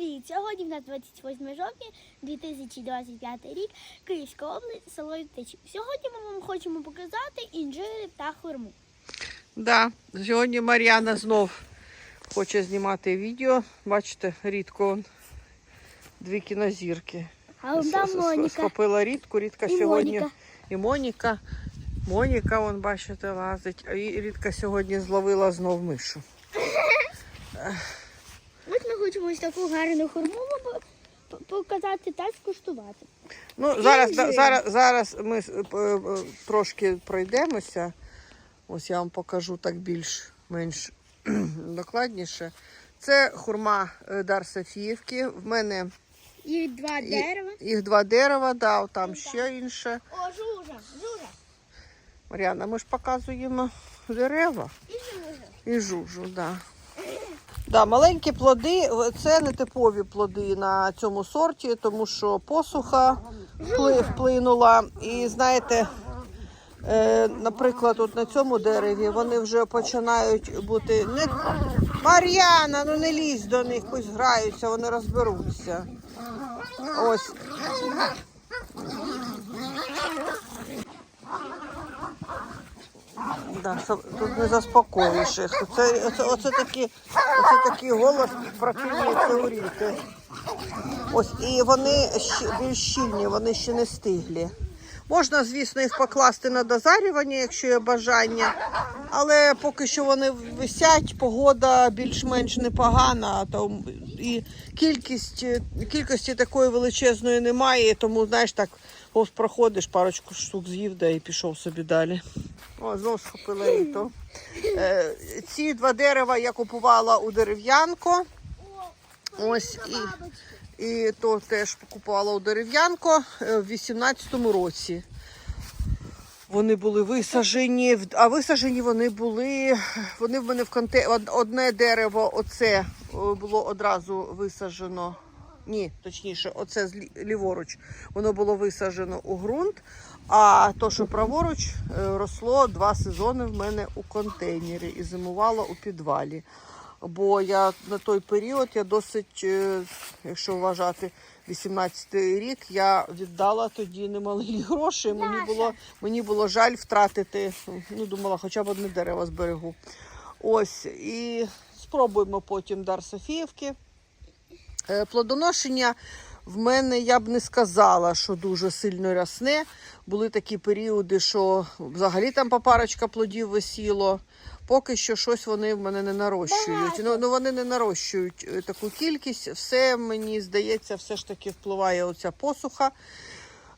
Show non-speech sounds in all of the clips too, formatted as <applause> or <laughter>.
привіт! Сьогодні в нас 28 жовтня 2025 рік, Київська область, село Ютичі. Сьогодні ми вам хочемо показати інжири та хурму. Да, сьогодні Мар'яна знов хоче знімати відео. Бачите, рідко дві кінозірки. А Моніка. Схопила рідку, рідка І сьогодні. Моніка. І Моніка. Моніка, вон, бачите, лазить. І рідка сьогодні зловила знов мишу. Хочемо ось таку гарну хурму показати та скуштувати. Ну, зараз, зараз, зараз ми е, е, трошки пройдемося. Ось я вам покажу так більш-менш <clears throat> докладніше. Це хурма е, Дар Софіївки. В мене Їх два дерева. їх два дерева, да, там Ну, ще інше. О, жужа, жужа. Мар'яна, ми ж показуємо дерева І жужа. і жужу, да. Да, маленькі плоди це не типові плоди на цьому сорті, тому що посуха вплинула. І знаєте, е, наприклад, от на цьому дереві вони вже починають бути не Мар'яна, ну не лізь до них, пусть граються, вони розберуться. Ось. Да, тут не заспокоїш їх. Оце, оце, оце, такі, оце такий голос противний теоріти. Ось, і вони більш щільні, вони ще не стиглі. Можна, звісно, їх покласти на дозарювання, якщо є бажання, але поки що вони висять, погода більш-менш непогана, то і кількість, кількості такої величезної немає, тому, знаєш, так повз проходиш, парочку штук з'їв, да і пішов собі далі. О, знову схопила і то. Е, ці два дерева я купувала у дерев'янко. Ось і, і то теж купувала у дерев'янко е, в 18-му році. Вони були висаджені, в- а висаджені вони були. Вони в мене в конте... одне дерево, оце було одразу висаджено. Ні, точніше, оце з лі- ліворуч, воно було висаджено у ґрунт. А то, що праворуч, е, росло два сезони в мене у контейнері і зимувало у підвалі. Бо я на той період я досить, е, якщо вважати 18-й рік, я віддала тоді немалі гроші. Мені було, мені було жаль втратити, ну думала, хоча б одне дерево зберегу. Ось, і спробуємо потім дар Софіївки. Е, Плодоношення в мене я б не сказала, що дуже сильно рясне. Були такі періоди, що взагалі там по парочка плодів висіло. Поки що щось вони в мене не нарощують. Ну, ну вони не нарощують е, таку кількість. Все мені здається, все ж таки впливає оця посуха.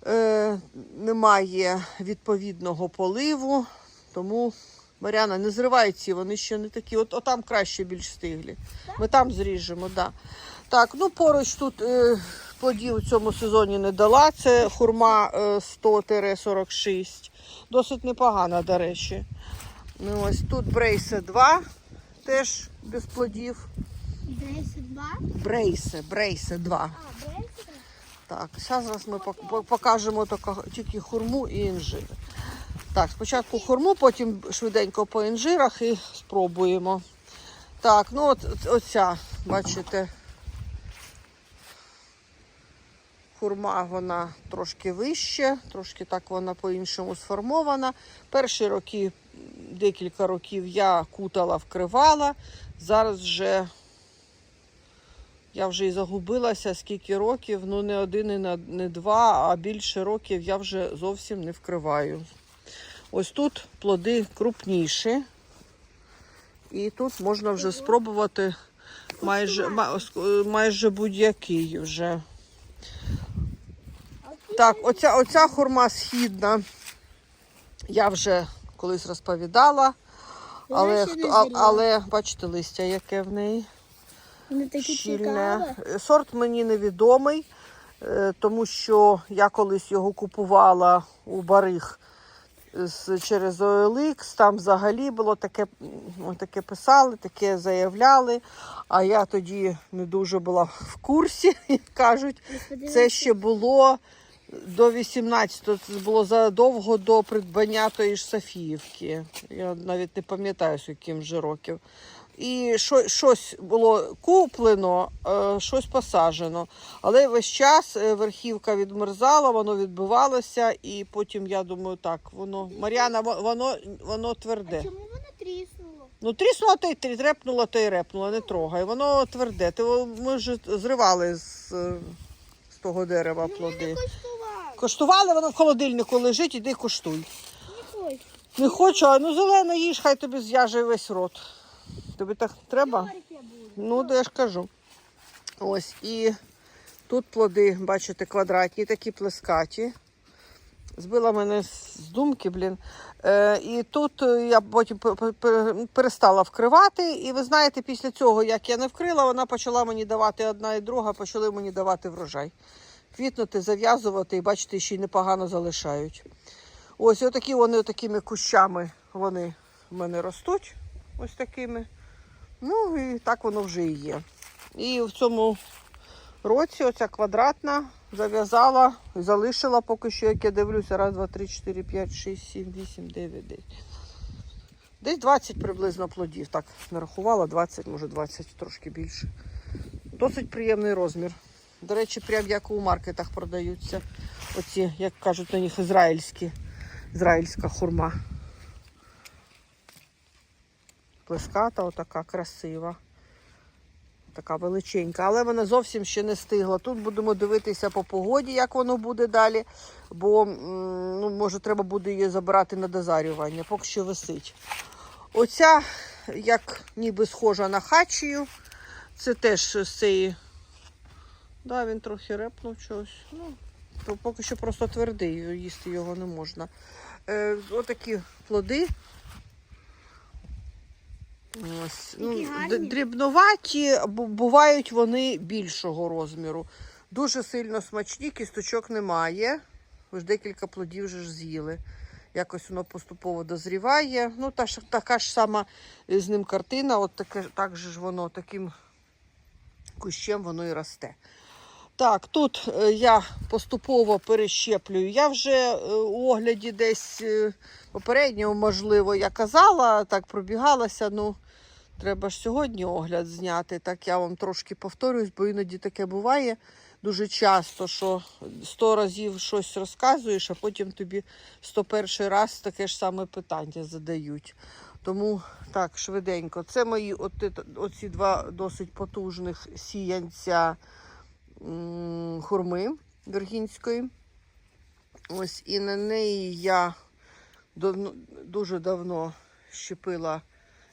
Е, немає відповідного поливу. Тому, Мар'яна, не зривай ці, вони ще не такі. От, отам краще більш стиглі. Ми там зріжемо, так. Да. Так, ну поруч тут е, плодів у цьому сезоні не дала. Це хурма е, 100-46. Досить непогана, до речі. Ну, ось тут брейсе 2, теж без плодів. Брейси два. Брейсе, брейсе 2. А, брейси два. Так, зараз ми пок- пок- покажемо тільки хурму і інжир. Так, спочатку хурму, потім швиденько по інжирах і спробуємо. Так, ну от оця, бачите, хурма вона трошки вище, трошки так вона по-іншому сформована. Перші роки, декілька років я кутала, вкривала. Зараз вже я вже і загубилася, скільки років, ну не один і не два, а більше років я вже зовсім не вкриваю. Ось тут плоди крупніші. І тут можна вже спробувати майже, майже будь-який вже. Так, оця, оця хурма східна. Я вже колись розповідала. Але, хто, а, але бачите листя, яке в неї щільне. Е, Сорт мені невідомий, е, тому що я колись його купувала у бариг через OLX. Там взагалі було таке, таке писали, таке заявляли. А я тоді не дуже була в курсі, <laughs> як кажуть. Це ще було до 18-го, це було задовго до придбання тої ж Софіївки. Я навіть не пам'ятаю, з яким же років. І що, щось було куплено, е, щось посаджено. Але весь час е, верхівка відмерзала, воно відбивалося, і потім я думаю, так, воно. Мар'яна, воно, воно тверде. Чому воно тріснуло? Ну, тріснуло, то й трі- трепнуло, то й репнуло, не трогай. Воно тверде. Ти, ми ж зривали з, е, з того дерева плоди. Коштували, воно в холодильнику лежить, іди коштуй. Не хочу. Не хочу, а ну зелене їж, хай тобі зв'яже весь рот. Тобі так треба? Ну, я ж кажу. Ось і тут плоди, бачите, квадратні, такі плескаті. Збила мене з думки, блін. Е, і тут е, я потім пе- пе- пе- перестала вкривати. І ви знаєте, після цього, як я не вкрила, вона почала мені давати одна і друга, почали мені давати врожай. Квітнути, зав'язувати і бачите, ще й непогано залишають. Ось отакі вони такими кущами вони в мене ростуть. Ось такими. Ну і так воно вже і є. І в цьому році оця квадратна зав'язала залишила поки що, як я дивлюся, раз, два, три, чотири, п'ять, шість, сім, вісім, дев'ять, десять. Десь 20 приблизно плодів. Так, нарахувала 20, може 20, трошки більше. Досить приємний розмір. До речі, прям як у маркетах продаються. Оці, як кажуть на них, ізраїльські, ізраїльська хурма. Плеската, отака красива. Така величенька, але вона зовсім ще не стигла. Тут будемо дивитися по погоді, як воно буде далі. Бо ну, може треба буде її забирати на дозарювання, поки що висить. Оця, як ніби схожа на хачію, це теж з цієї. Да, він трохи репнув чогось. Ну, то поки що просто твердий, їсти його не можна. Е, отакі плоди. Ось, ну, дрібноваті, бу- бувають вони більшого розміру. Дуже сильно смачні, кісточок немає. Ви ж декілька плодів вже ж з'їли. Якось воно поступово дозріває. Ну, та ж, така ж сама з ним картина, от таке, так же ж воно таким кущем воно і росте. Так, тут е, я поступово перещеплюю. Я вже е, у огляді десь е, попередньо, можливо, я казала, так пробігалася. Ну, треба ж сьогодні огляд зняти. Так я вам трошки повторююсь, бо іноді таке буває дуже часто, що сто разів щось розказуєш, а потім тобі 101 раз таке ж саме питання задають. Тому так, швиденько. Це мої оці два досить потужних сіянця хурми віргінської. Ось і на неї я дуже давно щепила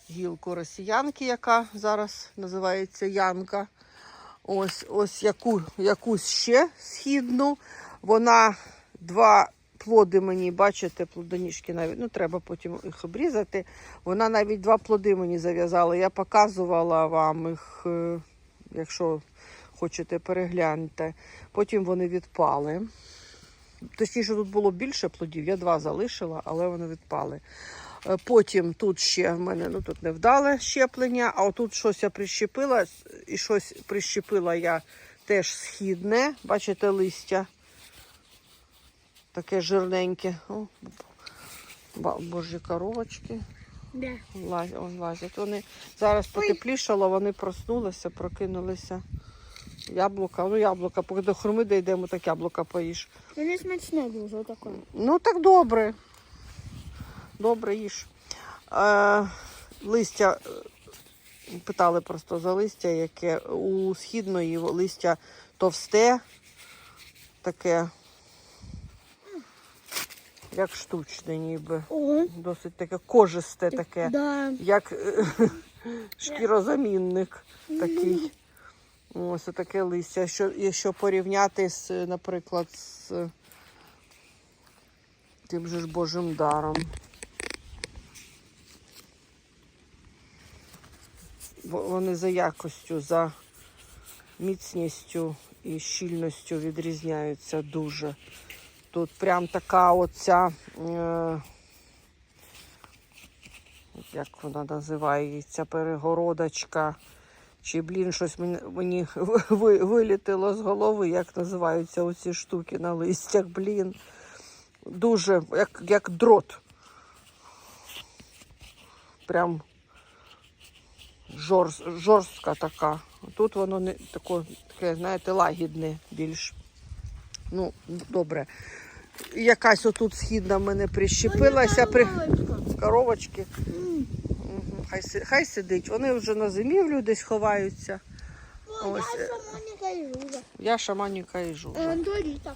гілку росіянки, яка зараз називається Янка. Ось, ось яку, якусь ще східну. Вона два плоди мені, бачите, плодоніжки навіть, ну треба потім їх обрізати. Вона навіть два плоди мені зав'язала. Я показувала вам їх, е, якщо хочете, перегляньте. Потім вони відпали. Точніше, тут було більше плодів, я два залишила, але вони відпали. Е, Потім тут ще в мене ну тут невдале щеплення, а отут щось я прищепила, і щось прищепила я теж східне. Бачите, листя таке жирненьке. О, божі коровочки. Де? Лазять, лазять. Вони зараз потеплішало, вони проснулися, прокинулися. Яблука, ну яблука, поки до хурми дійдемо, так яблука поїш. Воно смачне дуже таке. Ну так добре. Добре їж. Е, листя, е, питали просто за листя, яке у східної листя товсте, таке, як штучне ніби. О, Досить таке кожисте таке, Да. як е, <laughs> шкірозамінник такий. Ось таке листя. Що, якщо порівняти з, наприклад, з тим же ж Божим даром. Вони за якостю, за міцністю і щільністю відрізняються дуже. Тут прям така оця, е, як вона називається, перегородочка. Чи, блін, щось мені, мені вилітило з голови, як називаються оці штуки на листях, блін. Дуже, як, як дрот. Прям жорст, жорстка така. Тут воно не таке, таке, знаєте, лагідне більш. Ну, добре. Якась отут східна мене прищепилася при коровочки. Хай, хай сидить. Вони вже на зимівлю десь ховаються. Ось, Я е. сама не кажу. Я шаманіка і жужа. Доріта.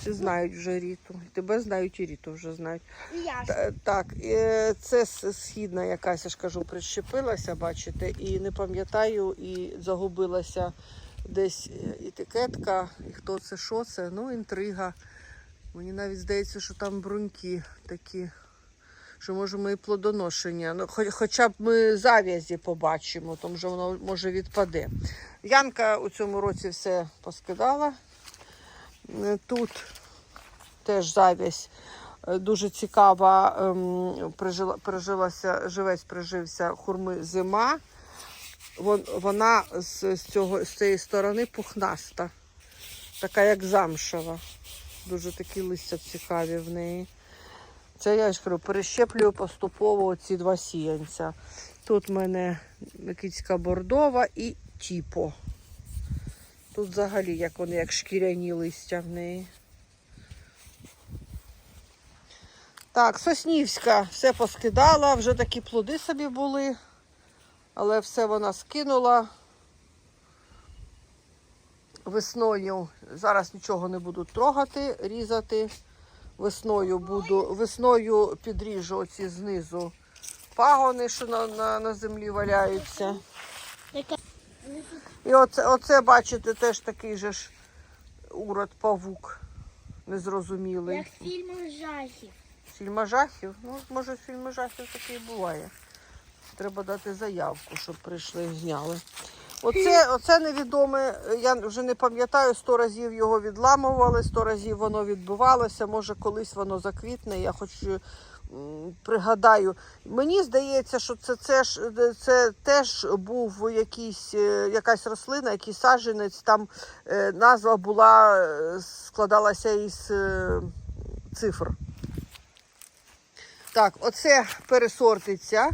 Всі знають вже Ріту. Тебе знають, і Ріту вже знають. І я. Та- Так, е, це східна якась, я ж кажу, прищепилася, бачите, і не пам'ятаю, і загубилася десь е, етикетка, і хто це, що це, ну, інтрига. Мені навіть здається, що там бруньки такі, що може ми і плодоношення. Ну, хоча б ми зав'язі побачимо, тому що воно може відпаде. Янка у цьому році все поскидала. Е, Тут теж зав'язь е, дуже цікава. ем, Прижила, прижилася, живець прижився хурми зима. Вон, вона з, з, цього, з цієї сторони пухнаста, така як замшева. Дуже такі листя цікаві в неї. Це я ж кажу, перещеплюю поступово ці два сіянця. Тут в мене кицька бордова і тіпо. Тут взагалі як вони, як шкіряні листя в неї. Так, Соснівська все поскидала, вже такі плоди собі були, але все вона скинула. Весною зараз нічого не буду трогати, різати. Весною буду, весною підріжу оці знизу пагони, що на, на, на землі валяються. І оце, оце бачите, теж такий же ж урод павук незрозумілий. як фільм жахів. Фільма жахів? Ну, може, фільми жахів такий буває. Треба дати заявку, щоб прийшли і зняли. Оце, оце невідоме, я вже не пам'ятаю, сто разів його відламували, сто разів воно відбувалося, може колись воно заквітне, я хоч пригадаю. Мені здається, що це, це, ж, це теж був якийсь, е, якась рослина, якийсь саджанець, там е, назва була, е, складалася із цифр. Так, оце пересортиця.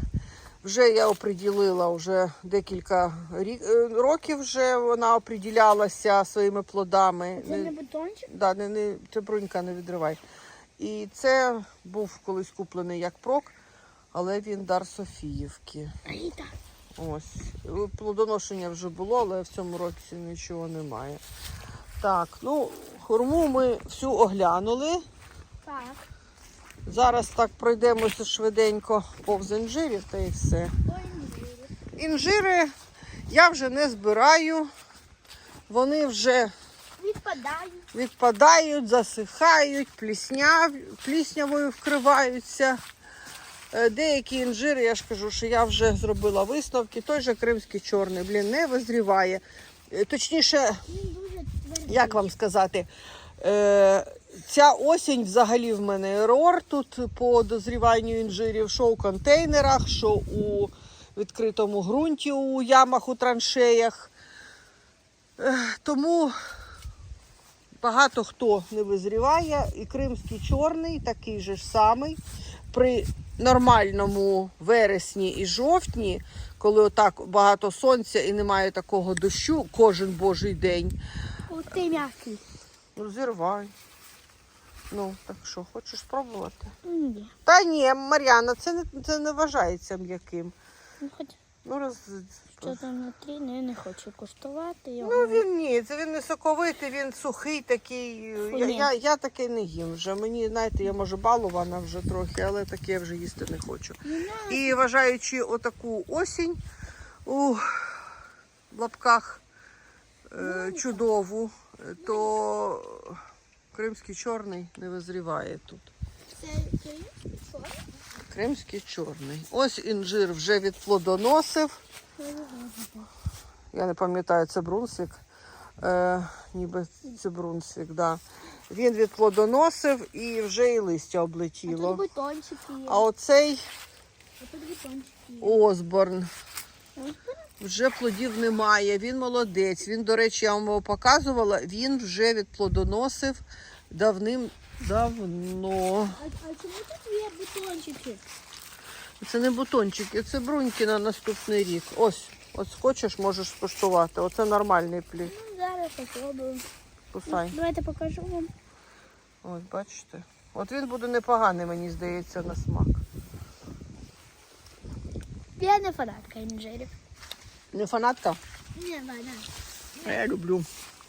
Вже я оприділила вже декілька е, років вже вона оприділялася своїми плодами. Це Не- не бутончик? Да, не, не, це брунька не відривай. І це був колись куплений як прок, але він дар Софіївки. Ось. Плодоношення вже було, але в цьому році нічого немає. Так, ну, хурму ми всю оглянули. Так. Зараз так пройдемося швиденько повз інжирів та і все. Інжири я вже не збираю. Вони вже Відпадають. відпадають, засихають, плісняв, пліснявою вкриваються. Е, Деякі інжири, я ж кажу, що я вже зробила висновки. Той же кримський чорний, блін, не визріває. Е, Точніше, як вам сказати, е, ця осінь взагалі в мене ерор тут по дозріванню інжирів, що у контейнерах, що у відкритому ґрунті, у ямах, у траншеях. Тому багато хто не визріває. І кримський чорний такий же ж самий. При нормальному вересні і жовтні, коли отак багато сонця і немає такого дощу кожен божий день, Ух ти м'який. Ну, зірвай. Ну, так що, хочеш спробувати? Ні. Та ні, Мар'яна, це не, це не вважається м'яким. Ну, хоч Ну, роз... що там внутрі, ну, я не хочу куштувати його. ну він ні, це він не соковитий, він сухий такий. Я, ні. я, я таке не їм вже. Мені, знаєте, я може балована вже трохи, але таке я вже їсти не хочу. Не надо. І вважаючи отаку осінь у лапках е, чудову, е, то кримський чорний не визріває тут. Це чорний? Кримський чорний. Ось інжир вже відплодоносив. Я не пам'ятаю, це брунсвік. Е, ніби це брунсвік, да. Він відплодоносив і вже і листя А облетіло. тут бутончики є. А оцей А тут є. Осборн. Ось Вже плодів немає, він молодець. Він, до речі, я вам його показувала, він вже відплодоносив давним-давно. А, а чому тут є бутончики? Це не бутончики, це бруньки на наступний рік. Ось, ось хочеш, можеш скуштувати. Оце нормальний плід. Ну, зараз попробуємо. Кусай. Давайте покажу вам. Ось, бачите. От він буде непоганий, мені здається, на смак. Я не фанатка інжирів. Не фанатка? Не вона. А я люблю.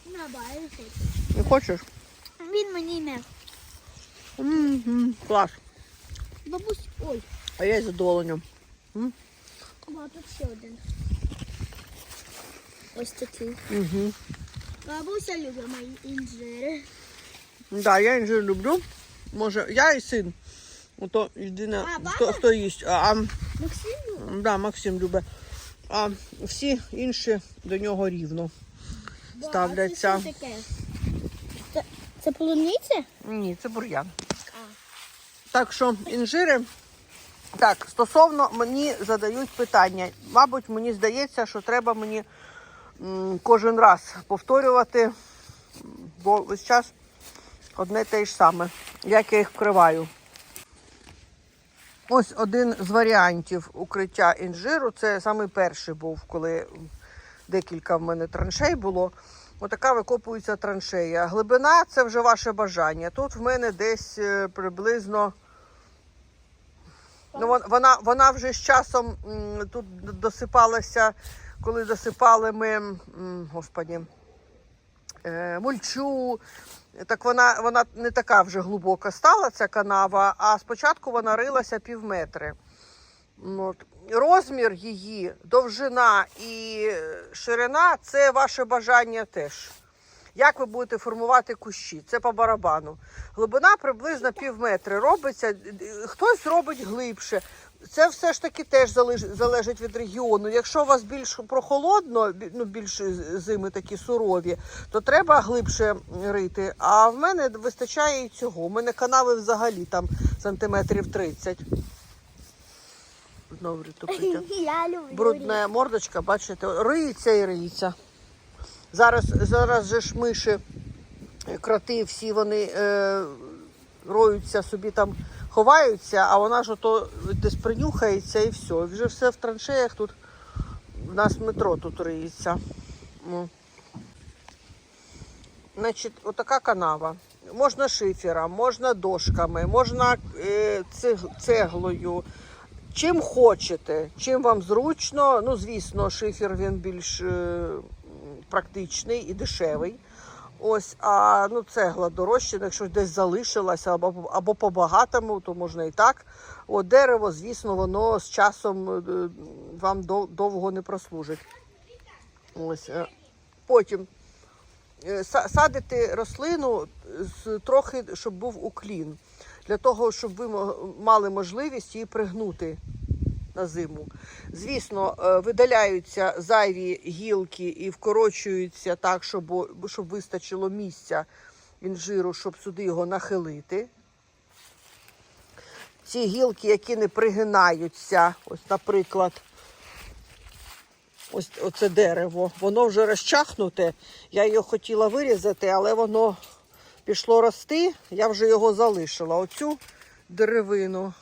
На базі. Не хочеш? Він мені не. М-м, Клас. Бабусь, ой, А я із задоволенням. ба, тут ще один. Ось такий. Угу. Бабуся любить мої інжири. Да, я інжир люблю. Може, я і син. Ото єдине, А, хто, хто їсть. А, а, Максим любить. да, Максим любить. А всі інші до нього рівно. Ставляться. Це, що таке? це, це полуниця? Ні, це бур'ян. Так що інжири. Так, стосовно мені задають питання. Мабуть, мені здається, що треба мені кожен раз повторювати, бо весь час одне те ж саме, як я їх вкриваю. Ось один з варіантів укриття інжиру. Це самий перший був, коли декілька в мене траншей було. Отака викопується траншея. Глибина це вже ваше бажання. Тут в мене десь е, приблизно. Ну, вона, вона вже з часом тут досипалася, коли досипали ми, господі, е, мульчу. Так вона, вона не така вже глибока стала, ця канава, а спочатку вона рилася пів метри. От. Розмір її, довжина і ширина це ваше бажання теж. Як ви будете формувати кущі? Це по барабану. Глибина приблизно пів метри робиться. Хтось робить глибше. Це все ж таки теж залежить від регіону. Якщо у вас більш прохолодно, ну більш зими такі сурові, то треба глибше рити. А в мене вистачає і цього. У мене канави взагалі там сантиметрів 30. Знову топиться. Брудна мордочка, бачите, риється і риється. Зараз, зараз же ж миші, е, кроти, всі вони е, роються собі там, ховаються, а вона ж ото десь принюхається і все. Вже все в траншеях тут. У нас метро тут риється. Ну. Значить, отака канава. Можна шифером, можна дошками, можна е, цеглою. Чим хочете, чим вам зручно. Ну, звісно, шифер він більш е, практичний і дешевий. Ось, а ну, цегла дорожча, ну, якщо десь залишилася або, або по-багатому, то можна і так. От дерево, звісно, воно з часом е, вам довго не прослужить. Ось, е, потім е, садити рослину з трохи, щоб був уклін, для того, щоб ви мали можливість її пригнути на зиму. Звісно, е, видаляються зайві гілки і вкорочуються так, щоб, щоб вистачило місця інжиру, щоб сюди його нахилити. Ці гілки, які не пригинаються, ось, наприклад, ось оце дерево, воно вже розчахнуте. Я його хотіла вирізати, але воно пішло рости, я вже його залишила. Оцю деревину.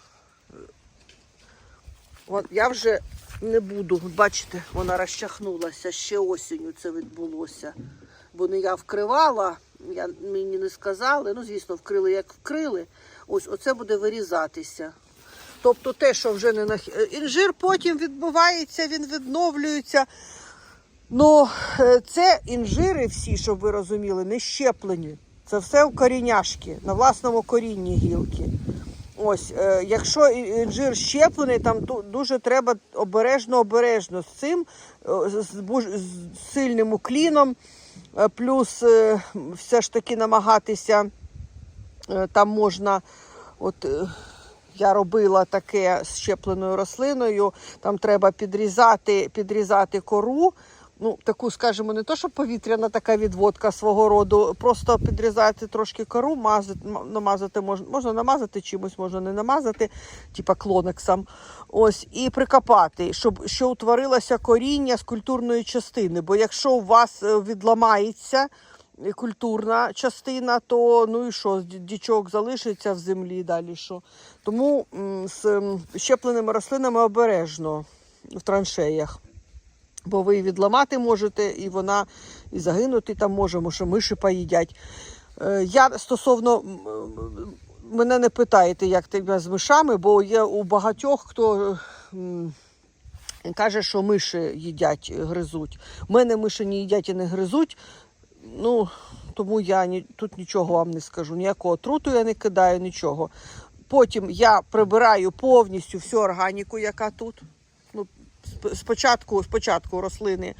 От я вже не буду. Бачите, вона розчахнулася. Ще осінню це відбулося. Бо не я вкривала, я, мені не сказали. Ну, звісно, вкрили як вкрили. Ось оце буде вирізатися. Тобто те, що вже не нах... Е, Інжир потім відбувається, він відновлюється. Ну, е, це інжири всі, щоб ви розуміли, не щеплені. Це все в коріняшки, на власному корінні гілки. Ось, е, якщо інжир щеплений, там дуже треба обережно обережно з цим, е, з, сильним укліном, е, плюс все ж таки намагатися, там можна, от я робила таке з щепленою рослиною, там треба підрізати, підрізати кору. Ну, таку, скажімо, не то, що повітряна така відводка свого роду, просто підрізати трошки кору, мазати, намазати можна, можна намазати чимось, можна не намазати, типа клонексом. Ось, і прикопати, щоб ще утворилося коріння з культурної частини. Бо якщо у вас е, відламається культурна частина, то ну і що, ді- дічок залишиться в землі далі що. Тому з щепленими рослинами обережно в траншеях. Бо ви відламати можете, і вона і загинути там може, може миші поїдять. Е, Я стосовно мене не питаєте, як тебе з мишами, бо є у багатьох, хто каже, що миші їдять, гризуть. У мене миші не їдять і не гризуть. Ну, тому я ні, тут нічого вам не скажу. Ніякого труту я не кидаю, нічого. Потім я прибираю повністю всю органіку, яка тут. Сп- спочатку, спочатку рослини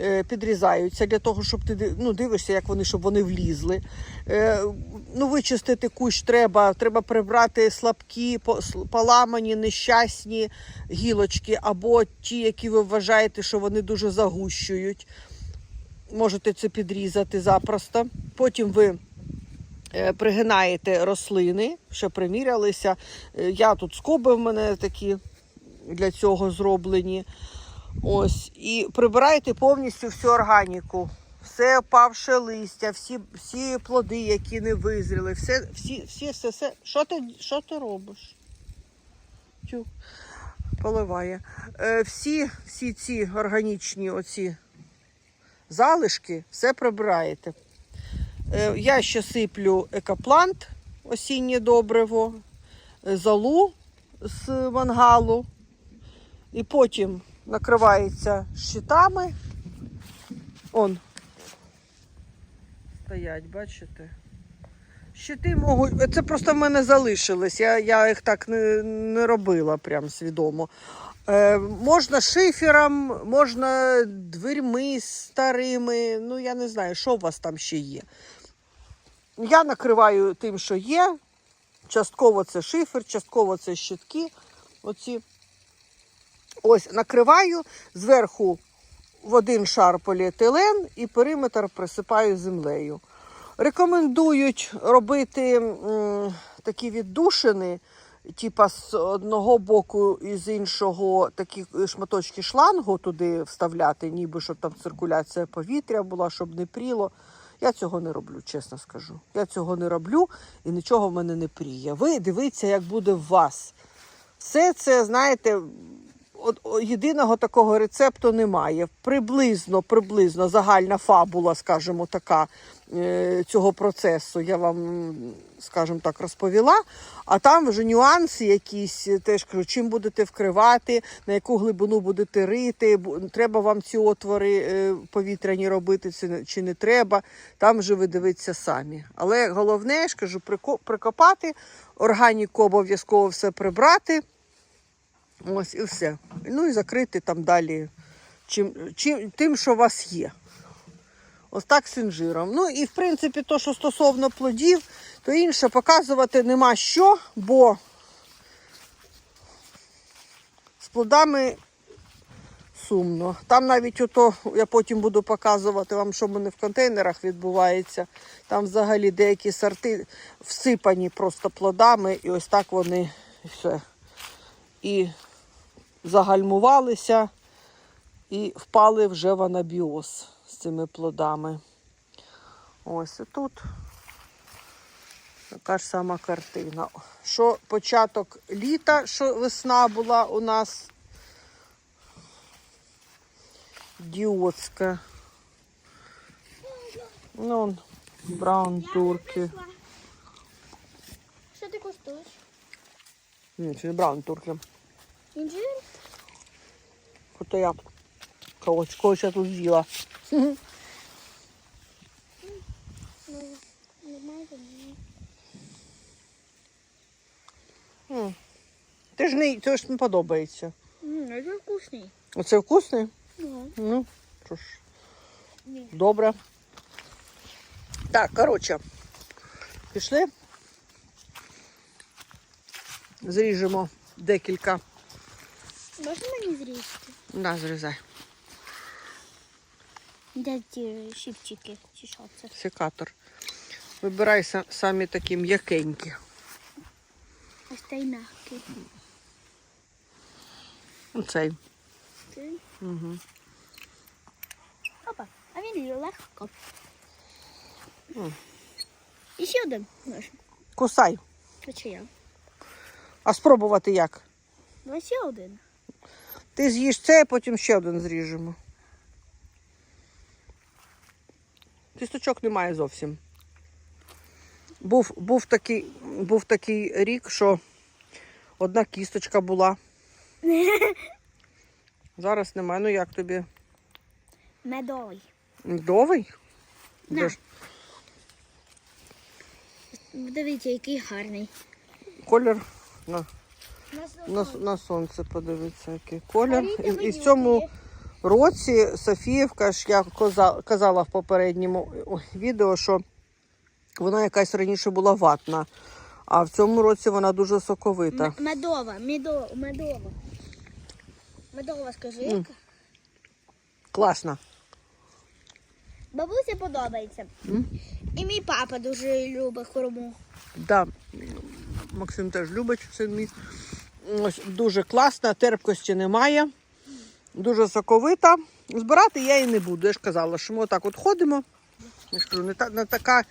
е, підрізаються для того, щоб ти ну, дивишся, як вони, щоб вони влізли. Е, ну, вичистити кущ треба, треба прибрати слабкі, поламані, нещасні гілочки, або ті, які ви вважаєте, що вони дуже загущують. Можете це підрізати запросто. Потім ви е, пригинаєте рослини, що примірялися. Я тут скоби в мене такі для цього зроблені. Ось. І прибираєте повністю всю органіку. Все опавше листя, всі, всі плоди, які не визріли, все, всі, всі, все, все. Що ти, що ти робиш? Тю, поливає. Е, всі, всі ці органічні оці залишки, все прибираєте. Е, я ще сиплю екоплант, осіннє добриво, золу з мангалу. І потім накривається щитами. Он. Стоять, бачите? Щити можуть. Це просто в мене залишились. Я, я їх так не, не робила прям свідомо. Е, можна шифером, можна дверьми старими. Ну, я не знаю, що у вас там ще є. Я накриваю тим, що є. Частково це шифер, частково це щитки. Оці. Ось накриваю зверху в один шар поліетилен і периметр присипаю землею. Рекомендують робити м, такі віддушини, типа з одного боку і з іншого такі шматочки шлангу туди вставляти, ніби щоб там циркуляція повітря була, щоб не пріло. Я цього не роблю, чесно скажу. Я цього не роблю і нічого в мене не пріє. Ви дивіться, як буде в вас. Все це, знаєте, єдиного такого рецепту немає. Приблизно, приблизно загальна фабула, скажімо, така е, цього процесу. Я вам, скажімо так, розповіла. А там вже нюанси якісь, е, теж кажу, чим будете вкривати, на яку глибину будете рити, треба вам ці отвори е, повітряні робити, чи не, треба. Там вже ви дивіться самі. Але головне, я ж кажу, прикопати, органіку обов'язково все прибрати. Ось і все. Ну і закрити там далі чим, чим, тим, що у вас є. Ось так з інжиром. Ну і в принципі, то, що стосовно плодів, то інше показувати нема що, бо з плодами сумно. Там навіть ото, я потім буду показувати вам, що в мене в контейнерах відбувається. Там взагалі деякі сорти всипані просто плодами, і ось так вони і все. І загальмувалися і впали вже в анабіоз з цими плодами. Ось тут така ж сама картина. Що початок літа, що весна була у нас діотська. Ну, браун турки. Що ти куштуєш? Ні, це не браун турки. Інжир? Ото я когось я тут з'їла. М. Ти ж не, це ж не подобається. Це вкусний. Оце вкусний? Ну, Ну, що ж, ні. добре. Так, коротше, пішли. Зріжемо декілька. Можна мені зрізати? На, зрізай. Де ті щипчики, чи що це? Секатор. Вибирай са- самі такі м'якенькі. Ось та й м'який. Оцей. Ти? Угу. Опа, а він легко. І ще один. Наш. Кусай. Чи я? А спробувати як? Ну, ще один. Ти з'їш це, а потім ще один зріжемо. Кісточок немає зовсім. Був, був, такий, був такий рік, що одна кісточка була. <laughs> Зараз немає. Ну як тобі? Медовий. Медовий? На. Дивіться, який гарний. Колір на, на, на сонце подивиться, який колір. І, і в цьому році Софіївка ж я казала в попередньому відео, що вона якась раніше була ватна, а в цьому році вона дуже соковита. М- Медова, медова, медова. Медова, скажи. Яка? Класна. Бабусі подобається. М? І мій папа дуже любить хурму. Да, Максим теж любить син мій. Ось дуже класна, терпкості немає. Дуже соковита. Збирати я її не буду. Я ж казала, що ми отак от ходимо. Я ж кажу, не, та, не така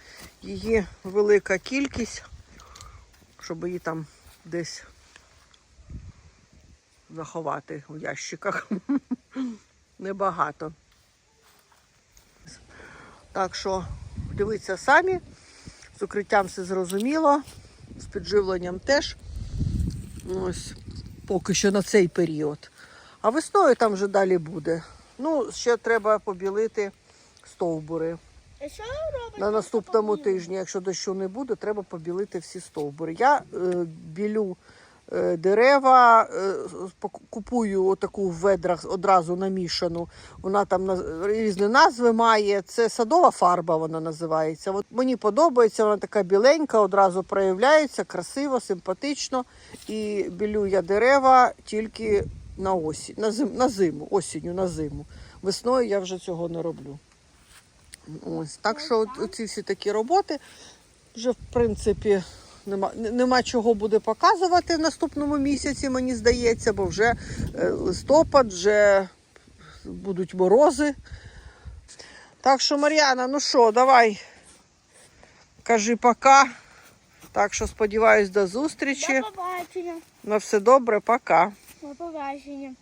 її велика кількість, щоб її там десь заховати у ящиках. <laughs> Небагато. Так що дивіться самі. З укриттям все зрозуміло, з підживленням теж. Ось поки що на цей період. А весною там вже далі буде. Ну, ще треба побілити стовбури. Що? На наступному тижні, якщо дощу не буде, треба побілити всі стовбури. Я е, білю дерева, е, купую таку в ведрах одразу намішану. Вона там різні назви має. Це садова фарба, вона називається. От мені подобається, вона така біленька, одразу проявляється, красиво, симпатично. І білю я дерева тільки на осінь, на, зим, на зиму, осінню, на зиму. Весною я вже цього не роблю. Ось так що оці всі такі роботи вже в принципі нема, нема чого буде показувати в наступному місяці, мені здається, бо вже е, листопад, вже будуть морози. Так що, Мар'яна, ну що, давай кажи пока. Так що сподіваюсь до зустрічі. До побачення. На все добре, пока. До побачення.